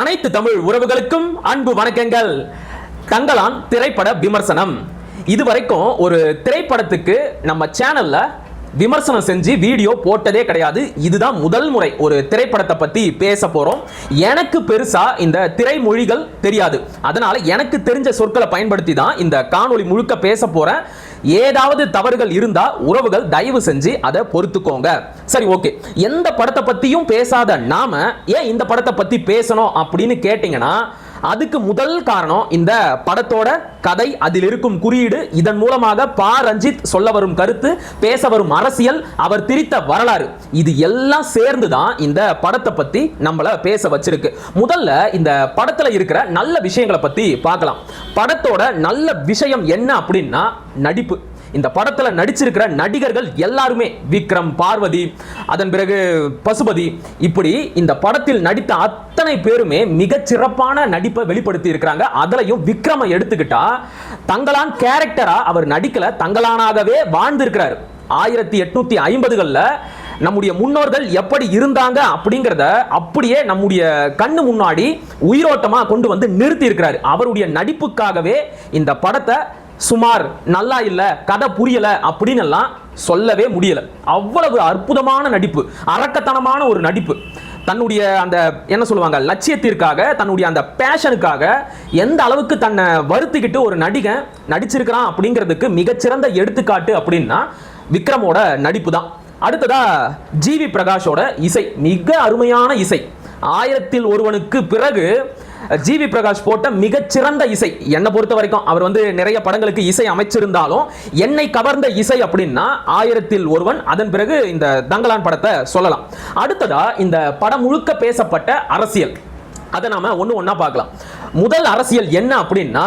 அனைத்து தமிழ் உறவுகளுக்கும் அன்பு வணக்கங்கள். தங்களான் திரைப்பட விமர்சனம். இதுவரைக்கும் ஒரு திரைப்படத்துக்கு நம்ம சேனல்ல விமர்சனம் செஞ்சு வீடியோ போட்டதே கிடையாது. இதுதான் முதல் முறை ஒரு திரைப்படத்தை பத்தி பேச போறோம். எனக்கு பெருசா இந்த திரைமொழிகள் தெரியாது. அதனால எனக்கு தெரிஞ்ச சொற்களை பயன்படுத்தி தான் இந்த காணொளி முழுக்க பேச போறேன். ஏதாவது தவறுகள் இருந்தா உறவுகள் தயவு செஞ்சு அதை பொறுத்துக்கோங்க. சரி ஓகே எந்த படத்தை பத்தியும் பேசாத நாம ஏன் இந்த படத்தை பத்தி பேசணும் அப்படின்னு கேட்டீங்கன்னா அதுக்கு முதல் காரணம் இந்த படத்தோட கதை அதில் இருக்கும் குறியீடு இதன் மூலமாக பா. ரஞ்சித் சொல்ல வரும் கருத்து பேச வரும் அரசியல் அவர் திரித்த வரலாறு. இது எல்லாம் சேர்ந்து தான் இந்த படத்தை பத்தி நம்மள பேச வச்சிருக்கு. முதல்ல இந்த படத்துல இருக்கிற நல்ல விஷயங்களை பத்தி பார்க்கலாம். படத்தோட நல்ல விஷயம் என்ன அப்படின்னா நடிப்பு. இந்த படத்தில் நடிச்சிருக்கிற நடிகர்கள் எல்லாருமே விக்ரம் பார்வதி அதன் பிறகு பசுபதி. இப்படி இந்த படத்தில் நடித்த அத்தனை பேருமே மிக சிறப்பான நடிப்பை வெளிப்படுத்தி இருக்கிறாங்க. அதுலயும் விக்ரமை எடுத்துக்கிட்டா தங்களான் கேரக்டரா அவர் நடிக்கல தங்களானாகவே வாழ்ந்திருக்கிறார். ஆயிரத்தி எட்நூத்தி ஐம்பதுகளில் நம்முடைய முன்னோர்கள் எப்படி இருந்தாங்க அப்படிங்கிறத அப்படியே நம்முடைய கண்ணு முன்னாடி உயிரோட்டமாக கொண்டு வந்து நிறுத்தி இருக்கிறார். அவருடைய நடிப்புக்காகவே இந்த படத்தை சுமார் நல்லா இல்லை கதை புரியலை அப்படின்னு எல்லாம் சொல்லவே முடியலை. அவ்வளவு அற்புதமான நடிப்பு அரக்கத்தனமான ஒரு நடிப்பு. தன்னுடைய அந்த என்ன சொல்லுவாங்க லட்சியத்திற்காக தன்னுடைய அந்த பேஷனுக்காக எந்த அளவுக்கு தன்னை வருத்திக்கிட்டு ஒரு நடிகன் நடிச்சிருக்கிறான் அப்படிங்கிறதுக்கு மிகச்சிறந்த எடுத்துக்காட்டு அப்படின்னா விக்ரமோட நடிப்பு தான். அடுத்ததா ஜிவி பிரகாஷோட இசை மிக அருமையான இசை. ஆயிரத்தில் ஒருவனுக்கு பிறகு ஜிவி பிரகாஷ் போட்ட மிகச்சிறந்த இசை. என்னை பொறுத்த வரைக்கும் அவர் வந்து நிறைய படங்களுக்கு இசை அமைச்சிருந்தாலும் என்னை கவர்ந்த இசை அப்படின்னா ஆயிரத்தில் ஒருவன் அதன் பிறகு இந்த தங்கலான் படத்தை சொல்லலாம். அடுத்ததா இந்த படம் முழுக்க பேசப்பட்ட அரசியல். அதை நாம ஒன்று ஒன்றா பார்க்கலாம். முதல் அரசியல் என்ன அப்படின்னா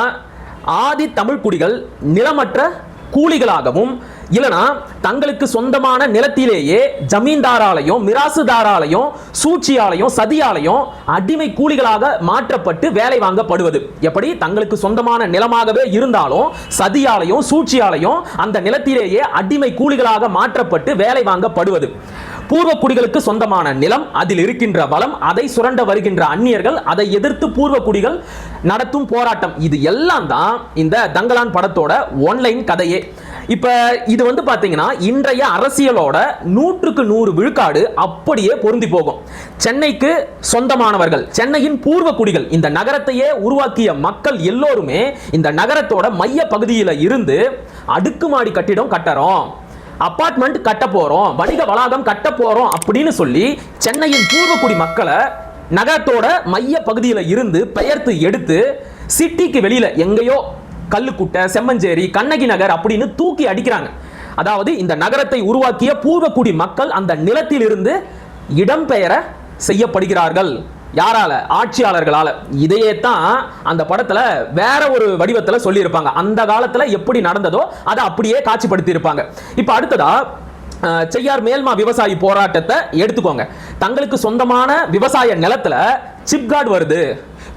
ஆதி தமிழ் குடிகள் நிலமற்ற கூலிகளாகவும் இல்லனா தங்களுக்கு சொந்தமான நிலத்திலேயே ஜமீன்தாராலையும் மிராசுதாராலையும் சூழ்ச்சியாலையும் சதியாலையும் அடிமை கூலிகளாக மாற்றப்பட்டு வேலை வாங்கப்படுவது. எப்படி? தங்களுக்கு சொந்தமான நிலமாகவே இருந்தாலும் சதியாலையும் சூழ்ச்சியாலையும் அந்த நிலத்திலேயே அடிமை கூலிகளாக மாற்றப்பட்டு வேலை வாங்கப்படுவது. பூர்வ குடிகளுக்கு சொந்தமான நிலம் அதில் இருக்கின்ற வளம் அதை சுரண்ட வருகின்ற அந்நியர்கள் அதை எதிர்த்து பூர்வ குடிகள் நடத்தும் போராட்டம். இது எல்லாம் தான் இந்த தங்கலான் படத்தோட ஒன்லைன் கதையே. இப்ப இது வந்து பாத்தீங்கன்னா இன்றைய அரசியலோட நூற்றுக்கு நூறு விழுக்காடு அப்படியே பொருந்தி போகும். சென்னைக்கு சொந்தமானவர்கள் சென்னையின் பூர்வ குடிகள் இந்த நகரத்தையே உருவாக்கிய மக்கள் எல்லோருமே இந்த நகரத்தோட மைய பகுதியில் இருந்து அடுக்குமாடி கட்டிடம் கட்டறோம் அப்பார்ட்மெண்ட் கட்ட போறோம் வணிக வளாகம் கட்ட போறோம் அப்படின்னு சொல்லி சென்னையின் பூர்வக்குடி மக்களை நகரத்தோட மைய பகுதியில் இருந்து பெயர்த்து எடுத்து சிட்டிக்கு வெளியில எங்கேயோ கல்லுக்குட்டை செம்மஞ்சேரி கண்ணகி நகர் அப்படின்னு தூக்கி அடிக்கிறாங்க. அதாவது இந்த நகரத்தை உருவாக்கிய பூர்வக்குடி மக்கள் அந்த நிலத்திலிருந்து இடம்பெயர செய்யப்படுகிறார்கள். யாரால? ஆட்சியாளர்களால. இதையே தான் அந்த படத்துல வேற ஒரு வடிவத்துல சொல்லியிருப்பாங்க. அந்த காலத்துல எப்படி நடந்ததோ அதை அப்படியே காட்சிப்படுத்தி இருப்பாங்க இப்ப அடுத்ததா செய்யார் மேல்மா விவசாயி போராட்டத்தை எடுத்துக்கோங்க. தங்களுக்கு சொந்தமான விவசாய நிலத்துல சிப்கார்டு வருது.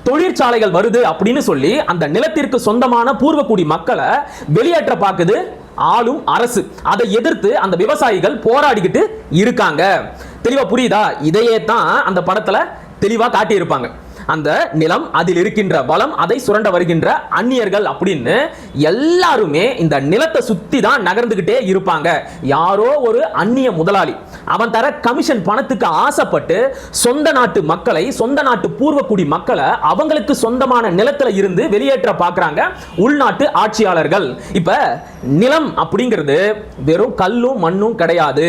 தொழிற்சாலைகள் வருது அப்படின்னு சொல்லி அந்த நிலத்திற்கு சொந்தமான பூர்வக்குடி மக்களை வெளியேற்ற பார்க்குது ஆளும் அரசு. அதை எதிர்த்து அந்த விவசாயிகள் போராடிக்கிட்டு இருக்காங்க. தெளிவா புரியுதா? இதையே தான் அந்த படத்துல தெளிவா காட்டியிருப்பாங்க. அந்த நிலம் அதில் இருக்கின்ற வளம் அதை சுரண்ட வருகின்ற அந்நியர்கள் அப்படின்னு எல்லாருமே இந்த நிலத்தை சுத்தி தான் நகர்ந்துகிட்டே இருப்பாங்க. யாரோ ஒரு அந்நிய முதலாளி அவன் தர கமிஷன் பணத்துக்கு ஆசைப்பட்டு சொந்த நாட்டு மக்களை சொந்த நாட்டு பூர்வக்குடி மக்களை அவங்களுக்கு சொந்தமான நிலத்துல இருந்து வெளியேற்ற பார்க்குறாங்க உள்நாட்டு ஆட்சியாளர்கள். இப்ப நிலம் அப்படிங்கிறது வெறும் கல்லும் மண்ணும் கிடையாது.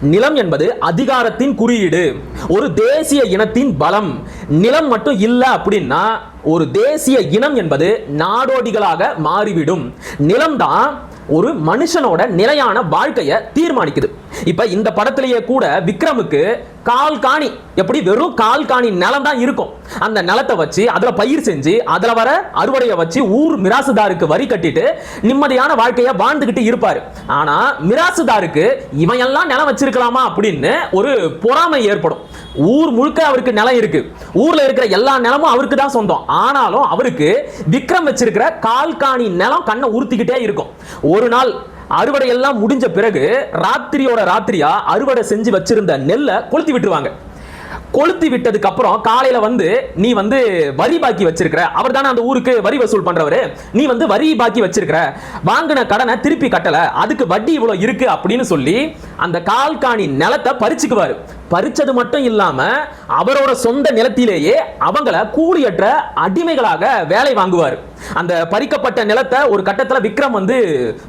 நிலம் என்பது அதிகாரத்தின் குறியீடு. ஒரு தேசிய இனத்தின் பலம். நிலம் மட்டும் இல்லை அப்படின்னா ஒரு தேசிய இனம் என்பது நாடோடிகளாக மாறிவிடும். நிலம்தான் ஒரு மனுஷனோட நிலையான வாழ்க்கையை தீர்மானிக்குது. இப்ப இந்த படத்திலேயே கூட விக்ரமுக்கு கால் காணி. எப்படி? வெறும் கால் காணி நிலம் தான் இருக்கும். அந்த நிலத்தை வச்சு அதுல பயிர் செஞ்சு அதுல வர அறுவடையை வச்சு ஊர் மிராசுதாருக்கு வரி கட்டிட்டு நிம்மதியான வாழ்க்கையை வாழ்ந்துகிட்டு இருப்பாரு. ஆனா மிராசுதாருக்கு இவன் எல்லாம் நிலம் வச்சிருக்கலாமா அப்படின்னு ஒரு பொறாமை ஏற்படும். ஊர் முழுக்க அவருக்கு நிலம் இருக்கு. ஊர்ல இருக்கிற எல்லா நிலமும் அவருக்கு தான் சொந்தம். ஆனாலும் அவருக்கு விக்ரம் வச்சிருக்கிற கால் காணி நிலம் கண்ணை உறுத்திக்கிட்டே இருக்கும். ஒரு நாள் அறுவடை எல்லாம் முடிஞ்ச பிறகு ராத்திரியோட ராத்திரியா அறுவடை செஞ்சு வச்சிருந்த நெல்லை கொளுத்தி விட்டுருவாங்க. கொளுத்தி விட்டதுக்கு அப்புறம் காலையில வந்து நீ வந்து வரி பாக்கி வச்சிருக்கிற. அவர் தானே அந்த ஊருக்கு வரி வசூல் பண்றவரு. நீ வந்து வரி பாக்கி வச்சிருக்கிற. வாங்கின கடனை திருப்பி கட்டல. அதுக்கு வட்டி இவ்வளவு இருக்கு அப்படின்னு சொல்லி அந்த கால்காணி நிலத்தை பறிச்சுக்குவாரு. பறிச்சது மட்டும் இல்லாம அவரோட சொந்த நிலத்திலேயே அவங்கள கூலியற்ற அடிமைகளாக வேலை வாங்குவார். அந்த பறிக்கப்பட்ட நிலத்தை ஒரு கட்டத்துல விக்ரம் வந்து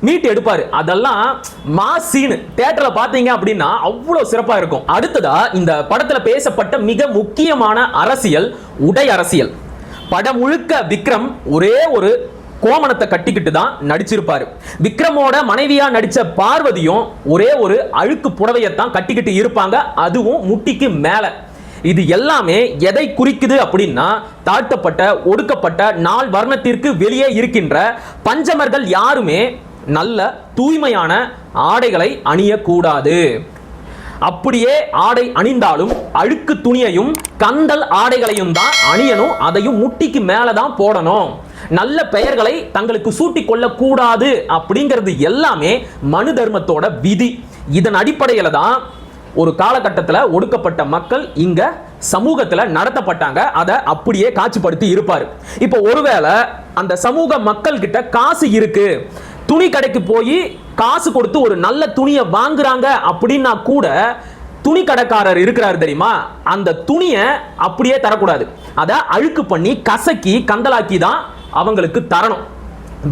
மீட்டு எடுப்பாரு. அதெல்லாம் மா சீனு. தேட்டரில் பாத்தீங்க அப்படின்னா அவ்வளவு சிறப்பா இருக்கும். அடுத்ததா இந்த படத்துல பேசப்பட்ட மிக முக்கியமான அரசியல் உடை அரசியல். படம் முழுக்க விக்ரம் ஒரே ஒரு கோமணத்தை கட்டிக்கிட்டு தான் நடிச்சிருப்பாரு. விக்ரமோட மனைவியா நடிச்ச பார்வதியும் ஒரே ஒரு அழுக்கு புடவையத்தான் கட்டிக்கிட்டு இருப்பாங்க. அதுவும் முட்டிக்கு மேல. இது எல்லாமே எதை குறிக்குது அப்படின்னா தாழ்த்தப்பட்ட ஒடுக்கப்பட்ட நாள் வர்ணத்திற்கு வெளியே இருக்கின்ற பஞ்சமர்கள் யாருமே நல்ல தூய்மையான ஆடைகளை அணியக்கூடாது. அப்படியே ஆடை அணிந்தாலும் அழுக்கு துணியையும் கந்தல் ஆடைகளையும் தான் அணியணும். அதையும் முட்டிக்கு மேலே தான் போடணும். நல்ல பெயர்களை தங்களுக்கு சூட்டிக் கொள்ளக்கூடாது அப்படிங்கிறது எல்லாமே மனு தர்மத்தோட விதி. இதன் அடிப்படையில் தான் ஒரு காலகட்டத்தில் ஒடுக்கப்பட்ட மக்கள் இங்க சமூகத்தில் நடத்தப்பட்டாங்க. அதை அப்படியே காட்சிப்படுத்தி இருப்பார். இப்போ ஒருவேளை அந்த சமூக மக்கள் கிட்ட காசு இருக்கு. துணி கடைக்கு போய் காசு கொடுத்து ஒரு நல்ல துணியை வாங்குறாங்க அப்படின்னா கூட துணி கடைக்காரர் இருக்கிறாரு தெரியுமா? அந்த துணியை அப்படியே தரக்கூடாது. அதை அழுக்கு பண்ணி கசக்கி கந்தலாக்கி தான் அவங்களுக்கு தரணும்.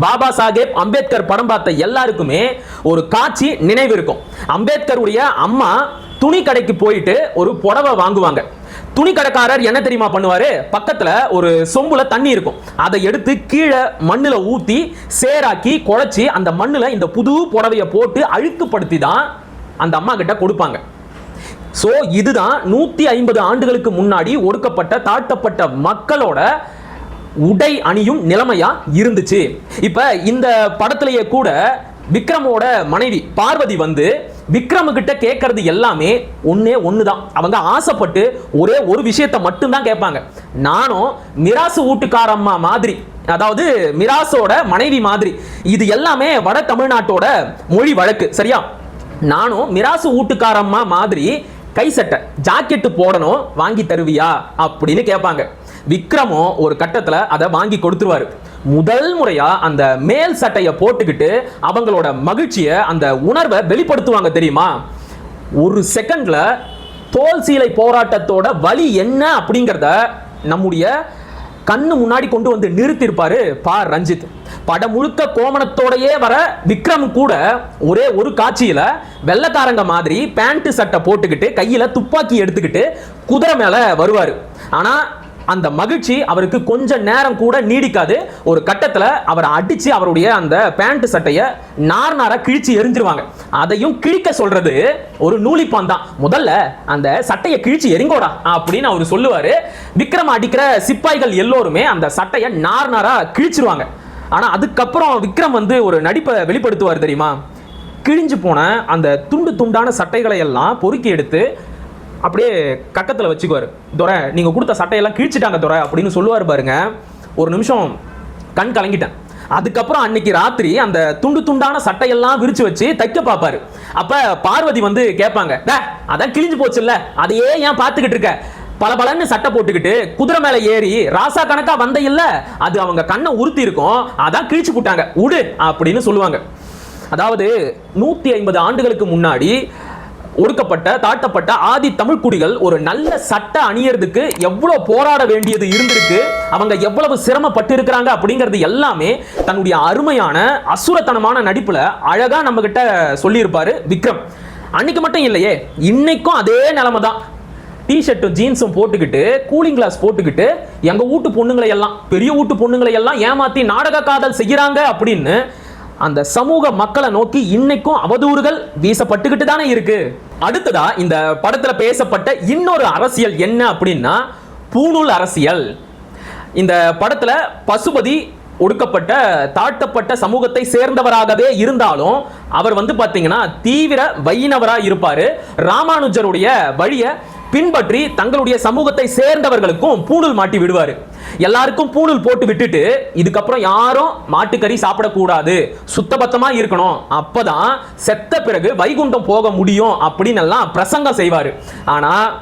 பாபா சாஹேப் அம்பேத்கர் படம் பார்த்த எல்லாருக்குமே ஒரு காட்சி நினைவு இருக்கும். அம்பேத்கருடைய அம்மா துணி கடைக்கு போயிட்டு ஒரு புடவை வாங்குவாங்க. துணி கடைக்காரர் என்ன தெரியுமா பண்ணுவாரு? பக்கத்துல ஒரு சொம்புல தண்ணி இருக்கும். அதை எடுத்து கீழே மண்ணுல ஊத்தி சேராக்கி குழச்சி அந்த மண்ணுல இந்த புது புடவைய போட்டு அழுக்குப்படுத்தி தான் அந்த அம்மா கிட்ட கொடுப்பாங்க. சோ இதுதான் நூத்தி ஐம்பது ஆண்டுகளுக்கு முன்னாடி ஒடுக்கப்பட்ட தாழ்த்தப்பட்ட மக்களோட உடை அணியும் நிலைமையா இருந்துச்சு. இப்ப இந்த படத்திலேயே கூட விக்ரமோட மனைவி பார்வதி வந்து விக்ரம் கிட்ட கேட்கறது எல்லாமே ஒன்னே ஒண்ணுதான். அவங்க ஆசைப்பட்டு ஒரே ஒரு விஷயத்தை மட்டும்தான் கேட்பாங்க. நானும் மிராசு வீட்டுக்காரம்மா மாதிரி அதாவது மிராசோட மனைவி மாதிரி இது எல்லாமே வட தமிழ்நாட்டோட மொழி வழக்கு சரியா? நானும் மிராசு வீட்டுக்காரம்மா மாதிரி கை சட்டை ஜாக்கெட்டு போடணும் வாங்கி தருவியா? அப்படின்னு கேட்பாங்க. விக்ரமும் ஒரு கட்டத்தில் அதை வாங்கி கொடுத்துருவாரு. முதல் முறையா அந்த மேல் சட்டையை போட்டுக்கிட்டு அவங்களோட மகிழ்ச்சியை அந்த உணர்வை வெளிப்படுத்துவாங்க தெரியுமா? ஒரு செகண்ட்ல தோல் சீலை போராட்டத்தோட வழி என்ன அப்படிங்கிறத நம்முடைய கண்ணு முன்னாடி கொண்டு வந்து நிறுத்தியிருப்பாரு பா. ரஞ்சித். படம் முழுக்க கோமணத்தோடையே வர விக்ரம் கூட ஒரே ஒரு காட்சியில வெள்ளக்காரங்க மாதிரி பேண்ட் சட்டை போட்டுக்கிட்டு கையில துப்பாக்கி எடுத்துக்கிட்டு குதிரை மேல வருவாரு. ஆனா அந்த மகிழ்ச்சி அவருக்கு கொஞ்ச நேரம் கூட நீடிக்காது. ஒரு கட்டத்தில் அவர் அடித்து அவருடைய அந்த பேண்ட் சட்டையை நார் நாராக கிழிச்சு எரிஞ்சிருவாங்க. அதையும் கிழிக்க சொல்றது ஒரு நூலிப்பான் தான். முதல்ல அந்த சட்டையை கிழிச்சு எரிங்கோடா அப்படின்னு அவர் சொல்லுவார். விக்ரம் அடிக்கிற சிப்பாய்கள் எல்லோருமே அந்த சட்டையை நார் நாராக கிழிச்சிருவாங்க. ஆனால் அதுக்கப்புறம் விக்ரம் வந்து ஒரு நடிப்பை வெளிப்படுத்துவார் தெரியுமா? கிழிஞ்சு போன அந்த துண்டு துண்டான சட்டைகளை எல்லாம் பொறுக்கி எடுத்து அப்படியே கக்கத்தில் வச்சுக்குவார். துரை நீங்கள் கொடுத்த சட்டையெல்லாம் கிழிச்சிட்டாங்க துரை அப்படின்னு சொல்லுவார் பாருங்க. ஒரு நிமிஷம் கண் கலங்கிட்டேன். அதுக்கப்புறம் அன்னைக்கு ராத்திரி அந்த துண்டு துண்டான சட்டையெல்லாம் விரிச்சு வச்சு தைக்க பார்ப்பாரு. அப்ப பார்வதி வந்து கேட்பாங்க அதான் கிழிஞ்சு போச்சுல்ல அதையே ஏன் பார்த்துக்கிட்டு இருக்க? பல பலன்னு சட்டை போட்டுக்கிட்டு குதிரை மேல ஏறி ராசா கணக்கா வந்த இல்ல அது அவங்க கண்ணை உறுத்தி இருக்கும் அதான் கிழிச்சு போட்டாங்க உடு அப்படின்னு சொல்லுவாங்க. அதாவது நூத்தி ஐம்பது ஆண்டுகளுக்கு முன்னாடி ஒடுக்கப்பட்ட தாழ்த்தப்பட்ட ஆதி தமிழ் குடிகள் ஒரு நல்ல சட்ட அணியறதுக்கு எவ்வளவு போராட வேண்டியது இருந்திருக்கு அவங்க எவ்வளவு சிரமப்பட்டு இருக்கிறாங்க அப்படிங்கிறது எல்லாமே தன்னுடைய அருமையான அசுரத்தனமான நடிப்புல அழகா நம்ம கிட்ட சொல்லியிருப்பாரு விக்ரம். அன்னைக்கு மட்டும் இல்லையே இன்னைக்கும் அதே நிலைமை தான் டிஷர்ட்டும் ஜீன்ஸும் போட்டுக்கிட்டு கூலிங் கிளாஸ் போட்டுக்கிட்டு எங்க வீட்டு பொண்ணுங்களை எல்லாம் பெரிய வீட்டு பொண்ணுங்களை எல்லாம் ஏமாத்தி நாடக காதல் செய்கிறாங்க அப்படின்னு அந்த சமூக மக்களை நோக்கி இன்னைக்கும் அவதூறுகள் வீசப்பட்டுக்கிட்டு தானே இருக்கு. அடுத்ததா இந்த படத்துல பேசப்பட்ட இன்னொரு அரசியல் என்ன அப்படின்னா பூணூல் அரசியல். இந்த படத்துல பசுபதி ஒடுக்கப்பட்ட தாழ்த்தப்பட்ட சமூகத்தை சேர்ந்தவராகவே இருந்தாலும் அவர் வந்து பாத்தீங்கன்னா தீவிர வைணவராக இருப்பாரு. ராமானுஜருடைய வழியை பின்பற்றி தங்களுடைய சமூகத்தை சேர்ந்தவர்களுக்கும் பூணூல் மாட்டி விடுவாரு. எல்லாருக்கும் பூணூல் போட்டு விட்டுட்டு இதுக்கப்புறம் யாரும் மாட்டுக்கறி சாப்பிடக்கூடாது. சுத்தபத்தமா இருக்கணும். அப்பதான் செத்த பிறகு வைகுண்டம் போக முடியும் அப்படின்னு எல்லாம் பிரசங்கம் செய்வாரு. ஆனா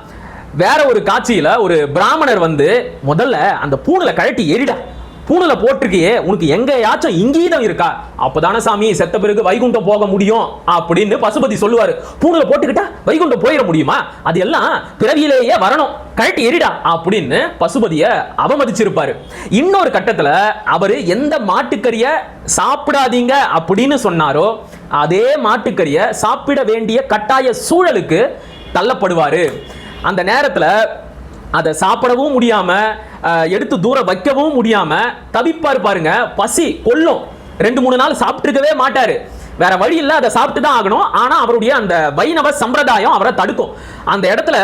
வேற ஒரு காட்சியில ஒரு பிராமணர் வந்து முதல்ல அந்த பூணில் கழட்டி எரிடா பூனில் போட்டிருக்கியே உனக்கு எங்கேயாச்சும் இங்கீதம் இருக்கா? அப்போதானே சாமி செத்த பிறகு வைகுண்டம் போக முடியும் அப்படின்னு பசுபதி சொல்லுவார். பூணில் போட்டுக்கிட்டா வைகுண்டம் போயிட முடியுமா? அது எல்லாம் பிறவியிலேயே வரணும். கழட்டி எரிடா அப்படின்னு பசுபதியை அவமதிச்சிருப்பாரு. இன்னொரு கட்டத்தில் அவர் எந்த மாட்டுக்கறியை சாப்பிடாதீங்க அப்படின்னு சொன்னாரோ அதே மாட்டுக்கறியை சாப்பிட வேண்டிய கட்டாய சூழலுக்கு தள்ளப்படுவார். அந்த நேரத்தில் அதை சாப்பிடவும் முடியாமல் எடுத்து தூர வைக்கவும் முடியாம தவிப்பார் பாருங்க. பசி கொல்லும். ரெண்டு மூணு நாள் சாப்பிட்டுருக்கவே மாட்டாரு. வேற வழி இல்லை அதை சாப்பிட்டு தான் ஆகணும். ஆனால் அவருடைய அந்த வைணவ சம்பிரதாயம் அவரை தடுக்கும். அந்த இடத்துல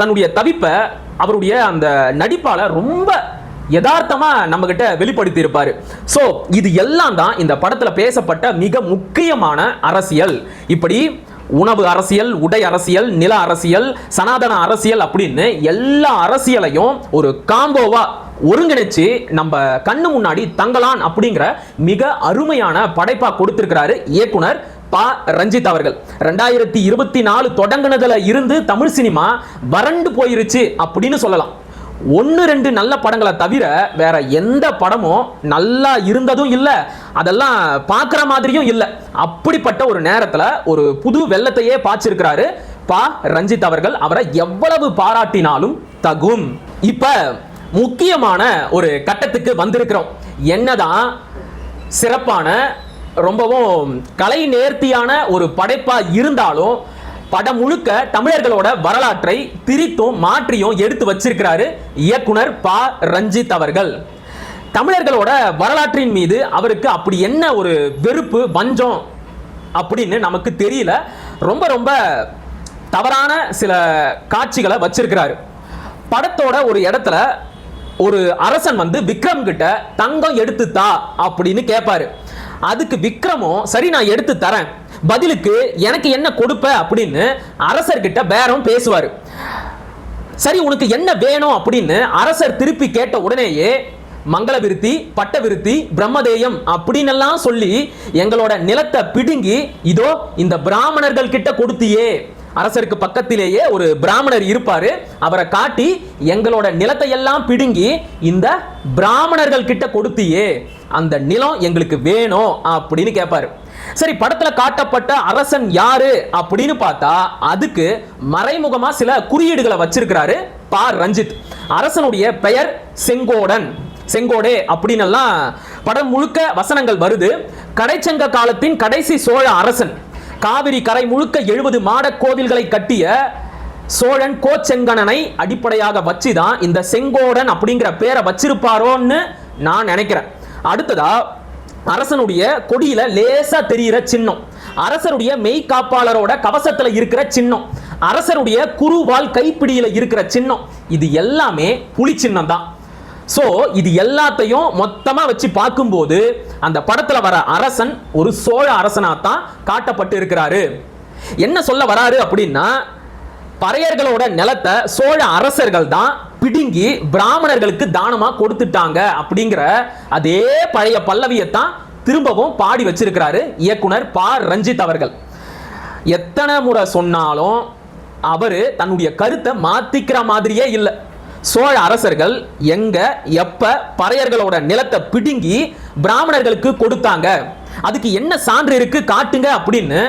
தன்னுடைய தவிப்பை அவருடைய அந்த நடிப்பால ரொம்ப யதார்த்தமாக நம்ம கிட்ட வெளிப்படுத்தி இருப்பார் ஸோ இது எல்லாம் தான் இந்த படத்தில் பேசப்பட்ட மிக முக்கியமான அரசியல். இப்படி உணவு அரசியல் உடை அரசியல் நில அரசியல் சனாதன அரசியல் அப்படின்னு எல்லா அரசியலையும் ஒரு காம்போவா ஒருங்கிணைச்சு நம்ம கண்ணு முன்னாடி தங்கலான் அப்படிங்கிற மிக அருமையான படைப்பா கொடுத்திருக்கிறாரு இயக்குனர் பா. ரஞ்சித் அவர்கள். ரெண்டாயிரத்தி இருபத்தி நாலு தொடங்கினதுல இருந்து தமிழ் சினிமா வறண்டு போயிருச்சு அப்படின்னு சொல்லலாம். ஒன்று ரெண்டு நல்ல படங்களை தவிர வேற எந்த படமும் நல்லா இருந்ததும் இல்லை. அதெல்லாம் பார்க்குற மாதிரியும் இல்லை. அப்படிப்பட்ட ஒரு நேரத்தில் ஒரு புது வெள்ளத்தையே பாய்ச்சிருக்கிறாரு பா. ரஞ்சித் அவர்கள். அவரை எவ்வளவு பாராட்டினாலும் தகும். இப்போ முக்கியமான ஒரு கட்டத்துக்கு வந்திருக்கிறோம். என்னதான் சிறப்பான ரொம்பவும் கலை நேர்த்தியான ஒரு படைப்பாக இருந்தாலும் படம் முழுக்க தமிழர்களோட வரலாற்றை திரித்தும் மாற்றியும் எடுத்து வச்சிருக்கிறாரு இயக்குனர் பா. ரஞ்சித் அவர்கள். தமிழர்களோட வரலாற்றின் மீது அவருக்கு அப்படி என்ன ஒரு வெறுப்பு வஞ்சம் அப்படின்னு நமக்கு தெரியல. ரொம்ப ரொம்ப தவறான சில காட்சிகளை வச்சிருக்கிறாரு. படத்தோட ஒரு இடத்துல ஒரு அரசன் வந்து விக்ரம் கிட்ட தங்கம் எடுத்து தா அப்படின்னு கேட்பாரு அதுக்கு விக்ரமும் சரி நான் எடுத்து தரேன். பதிலுக்கு எனக்கு என்ன கொடுப்ப அப்படின்னு அரசர்கிட்ட பேரம் பேசுவார். சரி உனக்கு என்ன வேணும் அப்படின்னு அரசர் திருப்பி கேட்ட உடனேயே மங்கள விருத்தி பட்ட விருத்தி பிரம்மதேயம் அப்படின்னு சொல்லி எங்களோட நிலத்தை பிடுங்கி இதோ இந்த பிராமணர்கள் கிட்ட கொடுத்தியே. அரசருக்கு பக்கத்திலேயே ஒரு பிராமணர் இருப்பாரு. அவரை காட்டி எங்களோட நிலத்தை எல்லாம் பிடுங்கி இந்த பிராமணர்கள் கிட்ட கொடுத்தியே. அந்த நிலம் எங்களுக்கு வேணும் அப்படின்னு கேட்பாரு சரி படத்துல காட்டப்பட்ட அரசன் யாரு அப்படின்னு பார்த்தா அதுக்கு மறைமுகமா சில குறியீடுகளை வச்சிருக்கிறாரு பா. ரஞ்சித். அரசனுடைய பெயர் செங்கோடன். செங்கோடே அப்படின்னு எல்லாம் படம் முழுக்க வசனங்கள் வருது. கடைச்சங்க காலத்தின் கடைசி சோழ அரசன். காவிரி கரை முழுக்க எழுபது மாட கோவில்களை கட்டிய சோழன் கோச்செங்கணனை அடிப்படையாக வச்சு தான் இந்த செங்கோடன் அப்படிங்கிற பேரை வச்சிருப்பாரோன்னு நான் நினைக்கிறேன். அடுத்ததா அரசனுடைய கொடியில லேசா தெரியிற சின்னம். அரசருடைய மெய் காப்பாளரோட கவசத்துல இருக்கிற சின்னம். அரசருடைய குருவால் கைப்பிடியில இருக்கிற சின்னம். இது எல்லாமே புலி சின்னம் தான் சோ இது எல்லாத்தையும் மொத்தமா வச்சு பார்க்கும்போது அந்த படத்துல வர அரசன் ஒரு சோழ அரசனாக தான் காட்டப்பட்டு இருக்கிறாரு என்ன சொல்ல வராரு அப்படின்னா பறையர்களோட நிலத்தை சோழ அரசர்கள் தான் பிடுங்கி பிராமணர்களுக்கு தானமா கொடுத்துட்டாங்க அப்படிங்கிற அதே பழைய பல்லவியைத்தான் திரும்பவும் பாடி வச்சிருக்கிறாரு இயக்குனர் பா. ரஞ்சித் அவர்கள். எத்தனை முறை சொன்னாலும் அவர் தன்னுடைய கருத்தை மாத்திக்கிற மாதிரியே இல்லை. சோழ அரசர்கள் எங்க எப்ப பறையர்களோட நிலத்தை பிடுங்கி பிராமணர்களுக்கு கொடுத்தாங்க. அதுக்கு என்ன சான்று இருக்கு காட்டுங்க அப்படின்னு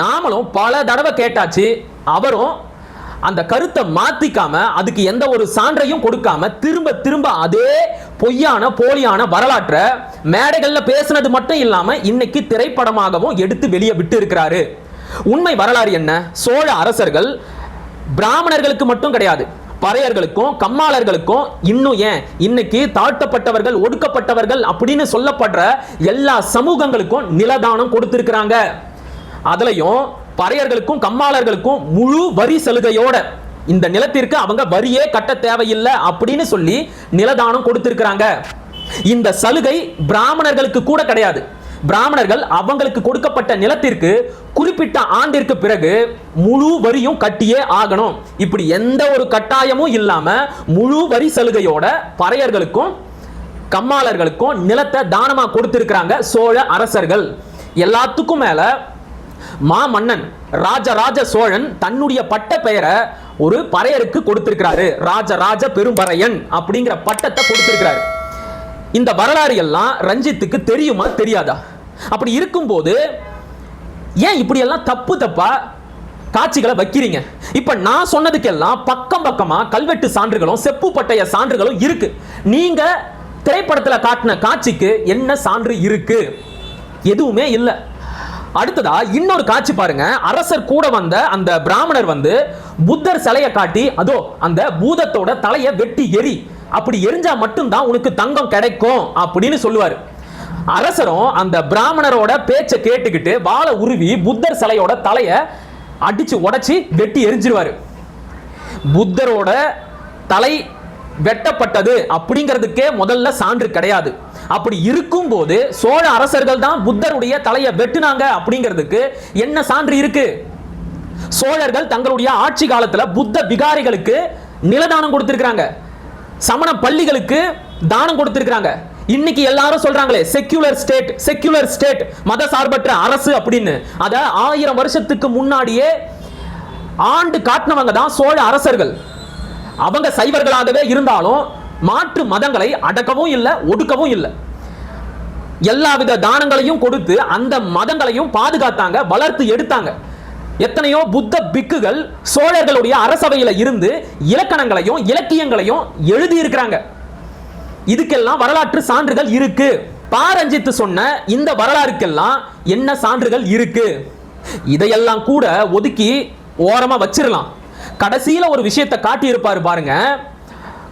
நாமளும் பல தடவை கேட்டாச்சு. அவரும் அந்த கருத்தை மாத்திக்காம அதுக்கு எந்த ஒரு சான்றையும் கொடுக்காம திரும்ப திரும்ப அதே பொய்யான போலியான வரலாற்றை மேடைகளில் பேசுனது மட்டும் இல்லாம இன்னைக்கு திரைப்படமாகவும் எடுத்து வெளியே விட்டு இருக்கிறாரு உண்மை வரலாறு என்ன? சோழ அரசர்கள் பிராமணர்களுக்கு மட்டும் கிடையாது பறையர்களுக்கும் கம்மாளர்களுக்கும் இன்னும் ஏன்? இன்னைக்கு தாழ்த்தப்பட்டவர்கள் ஒடுக்கப்பட்டவர்கள் அப்படின்னு சொல்லப்படுற எல்லா சமூகங்களுக்கும் நிலதானம் கொடுத்திருக்கிறாங்க. அதுலயும் பறையர்களுக்கும் கம்மாளர்களுக்கும் முழு வரி சலுகையோட இந்த நிலத்திற்கு அவங்க வரியே கட்ட தேவையில்லை அப்படின்னு சொல்லி நிலதானம் கொடுத்திருக்கிறாங்க. இந்த சலுகை பிராமணர்களுக்கு கூட கிடையாது. பிராமணர்கள் அவங்களுக்கு கொடுக்கப்பட்ட நிலத்திற்கு குறிப்பிட்ட ஆண்டிற்கு பிறகு முழு வரியும் கட்டியே ஆகணும். இப்படி எந்த ஒரு கட்டாயமும் இல்லாம முழு வரி சலுகையோட பறையர்களுக்கும் கம்மாளர்களுக்கும் நிலத்தை தானமா கொடுத்திருக்கிறாங்க சோழ அரசர்கள். எல்லாத்துக்கும் மேல மாமன்னன் ராஜராஜ சோழன் தன்னுடைய பட்ட பெயரை ஒரு பறையருக்கு கொடுத்திருக்கிறாரு. ராஜராஜ பெரும்பறையன் அப்படிங்கிற பட்டத்தை கொடுத்திருக்கிறாரு. இந்த வரலாறு எல்லாம் ரஞ்சித்துக்கு தெரியுமா தெரியாதா? அப்படி இருக்கும்போது ஏன் இப்படி எல்லாம் தப்பு தப்பா காட்சிகளை வைக்கிறீங்க? இப்ப நான் சொன்னதுக்கெல்லாம் பக்கம் பக்கமா கல்வெட்டு சான்றுகளும் செப்பு பட்டய சான்றுகளும் இருக்கு. நீங்க திரைப்படத்துல காட்டின காட்சிக்கு என்ன சான்று இருக்கு? எதுவுமே இல்லை. அடுத்ததா இன்னொரு காட்சி பாருங்க. அரசர் கூட வந்த அந்த பிராமணர் வந்து புத்தர் சிலையை காட்டி அதோ அந்த பூதத்தோட தலையை வெட்டி எரி அப்படி எரிஞ்சா மட்டும்தான் உனக்கு தங்கம் கிடைக்கும் அப்படின்னு சொல்லுவார். அரசரும் அந்த பிராமணரோட பேச்சை கேட்டுக்கிட்டு வாழை உருவி புத்தர் சிலையோட தலையை அடிச்சு உடச்சி வெட்டி எரிஞ்சிருவாரு. புத்தரோட தலை வெட்டப்பட்டது அப்படிங்கிறதுக்கே முதல்ல சான்று கிடையாது. அப்படி இருக்கும் போது சோழ அரசர்கள் தான் புத்தருடைய தலையை வெட்டினாங்க அப்படிங்கிறதுக்கு என்ன சான்று இருக்கு? சோழர்கள் தங்களுடைய ஆட்சி காலத்துல புத்த விகாரிகளுக்கு நிலதானம் கொடுத்திருக்கிறாங்க. சமண பள்ளிகளுக்கு தானம் கொடுத்திருக்கிறாங்க. இன்னைக்கு எல்லாரும் சொல்றாங்களே செக்யூலர் ஸ்டேட் செக்யூலர் ஸ்டேட் மத சார்பற்ற அரசு அப்படின்னு. அத ஆயிரம் வருஷத்துக்கு முன்னாடியே ஆண்டு காட்டினவங்க தான் சோழ அரசர்கள். அவங்க சைவர்களாகவே இருந்தாலும் மாற்று மதங்களை அடக்கவும் இல்லை ஒடுக்கவும் இல்லை. எல்லாவித தானங்களையும் கொடுத்து அந்த மதங்களையும் பாதுகாத்தாங்க வளர்த்து எடுத்தாங்க. எத்தனையோ புத்த பிக்குகள் சோழர்களுடைய அரசவையில் இருந்து இலக்கணங்களையும் இலக்கியங்களையும் எழுதி இருக்கிறாங்க இதுக்கெல்லாம் வரலாற்று சான்றுகள் இருக்கு. பாரஞ்சித்து சொன்ன இந்த வரலாறுக்கெல்லாம் என்ன சான்றுகள் இருக்கு? இதையெல்லாம் கூட ஒதுக்கி ஓரமாக வச்சிடலாம் கடைசியில் ஒரு விஷயத்தை காட்டியிருப்பார் பாருங்கள் பாருங்க.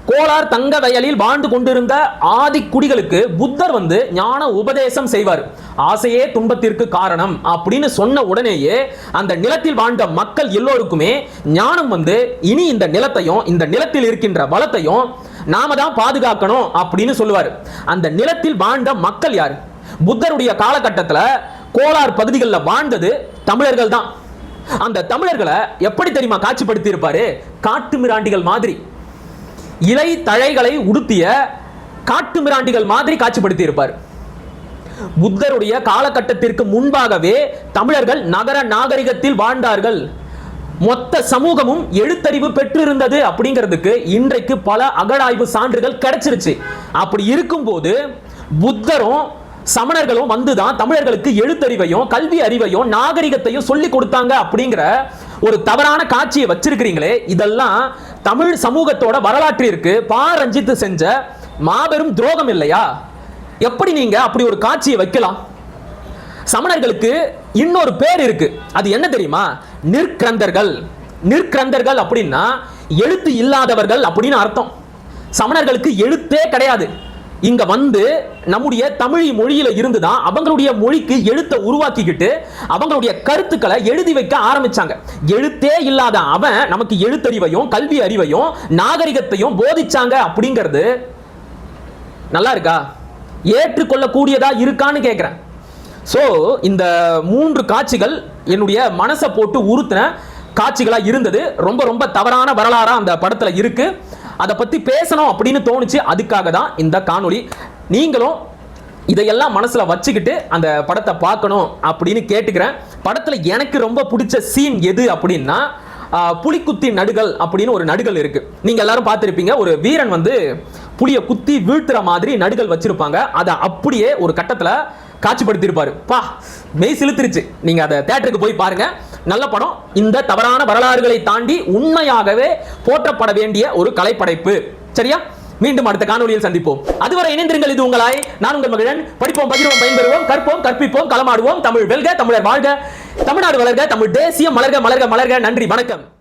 கோலார் தங்க வயலில் வாழ்ந்து கொண்டிருந்த ஆதி குடிகளுக்கு புத்தர் வந்து ஞான உபதேசம் செய்வார். ஆசையே துன்பத்திற்கு காரணம் அப்படின்னு சொன்ன உடனேயே அந்த நிலத்தில் வாழ்ந்த மக்கள் எல்லோருக்குமே ஞானம் வந்து இனி இந்த நிலத்தையும் இந்த நிலத்தில் இருக்கின்ற வளத்தையும் நாம தான் பாதுகாக்கணும் அப்படின்னு சொல்லுவார். அந்த நிலத்தில் வாழ்ந்த மக்கள் யார்? புத்தருடைய காலகட்டத்தில் கோலார் பகுதிகளில் வாழ்ந்தது தமிழர்கள் தான் அந்த தமிழர்களை எப்படி தெரியுமா காட்சிப்படுத்தி இருப்பாரு காட்டு மிராண்டிகள் மாதிரி. இலை தழைகளை உடுத்திய காட்டு மிராண்டிகள் மாதிரி காட்சிப்படுத்தி இருப்பார் புத்தருடைய காலகட்டத்திற்கு முன்பாகவே தமிழர்கள் நகர நாகரிகத்தில் வாழ்ந்தார்கள். மொத்த சமூகமும் எழுத்தறிவு பெற்றிருந்தது அப்படிங்கிறதுக்கு இன்றைக்கு பல அகழாய்வு சான்றுகள் கிடைச்சிருச்சு. அப்படி இருக்கும்போது புத்தரும் சமணர்களும் வந்துதான் தமிழர்களுக்கு எழுத்தறிவையும் கல்வி அறிவையும் நாகரிகத்தையும் சொல்லி கொடுத்தாங்க அப்படிங்கிற ஒரு தவறான காட்சியை வச்சிருக்கிறீங்களே இதெல்லாம் தமிழ் சமூகத்தோட வரலாற்றிற்கு பா. ரஞ்சித் செஞ்ச மாபெரும் துரோகம் இல்லையா? எப்படி நீங்க அப்படி ஒரு காட்சியை வைக்கலாம்? சமணர்களுக்கு இன்னொரு பேர் இருக்கு. அது என்ன தெரியுமா? நிற்கிரந்தர்கள். நிற்கிரந்தர்கள் அப்படின்னா எழுத்து இல்லாதவர்கள் அப்படின்னு அர்த்தம். சமணர்களுக்கு எழுத்தே கிடையாது. இங்க வந்து நம்முடைய தமிழ் மொழியில இருந்து தான் அவங்களுடைய மொழிக்கு எழுத்தை உருவாக்கிக்கிட்டு அவங்களுடைய கருத்துக்களை எழுதி வைக்க ஆரம்பிச்சாங்க. எழுத்தே இல்லாத அவன் நமக்கு எழுத்தறிவையும் கல்வி அறிவையும் நாகரிகத்தையும் போதிச்சாங்க அப்படிங்கிறது நல்லா இருக்கா? ஏற்றுக்கொள்ளக்கூடியதா இருக்கான்னு கேட்குறேன் ஸோ இந்த மூன்று காட்சிகள் என்னுடைய மனசை போட்டு உறுத்தின காட்சிகளாக இருந்தது. ரொம்ப ரொம்ப தவறான வரலாறாக அந்த படத்தில் இருக்குது அதை பற்றி பேசணும் அப்படின்னு தோணுச்சு. அதுக்காக தான் இந்த காணொளி. நீங்களும் இதையெல்லாம் மனசில் வச்சுக்கிட்டு அந்த படத்தை பார்க்கணும் அப்படின்னு கேட்டுக்கிறேன். படத்தில் எனக்கு ரொம்ப பிடிச்ச சீன் எது அப்படின்னா புலிக்குத்தி நடுகள் அப்படின்னு ஒரு நடுகள் இருக்கு. நீங்க எல்லாரும் பார்த்துருப்பீங்க. ஒரு வீரன் வந்து புளியை குத்தி வீழ்த்துற மாதிரி நடுகள் வச்சிருப்பாங்க. அதை அப்படியே ஒரு கட்டத்தில் காட்சிப்படுத்தியிருப்பாரு. பா மெய் செலுத்திருச்சு நீங்க அதை தேட்டருக்கு போய் பாருங்க. நல்ல படம். இந்த தவறான வரலாறுகளை தாண்டி உண்மையாகவே போற்றப்பட வேண்டிய ஒரு கலைப்படைப்பு. சரியா? மீண்டும் அடுத்த காணொலியில் சந்திப்போம். அதுவரை இணைந்திருங்கள் இது உங்களாய். நான் உங்கள் மகிழன். படிப்போம் பகிர்வோம் பயன்பெறுவோம் கற்போம் கற்பிப்போம் களமாடுவோம். தமிழ் வெல்க தமிழர் வாழ்க. தமிழ்நாடு வளர்க தமிழ் தேசியம் மலர்க மலர்க மலர்க. நன்றி வணக்கம்.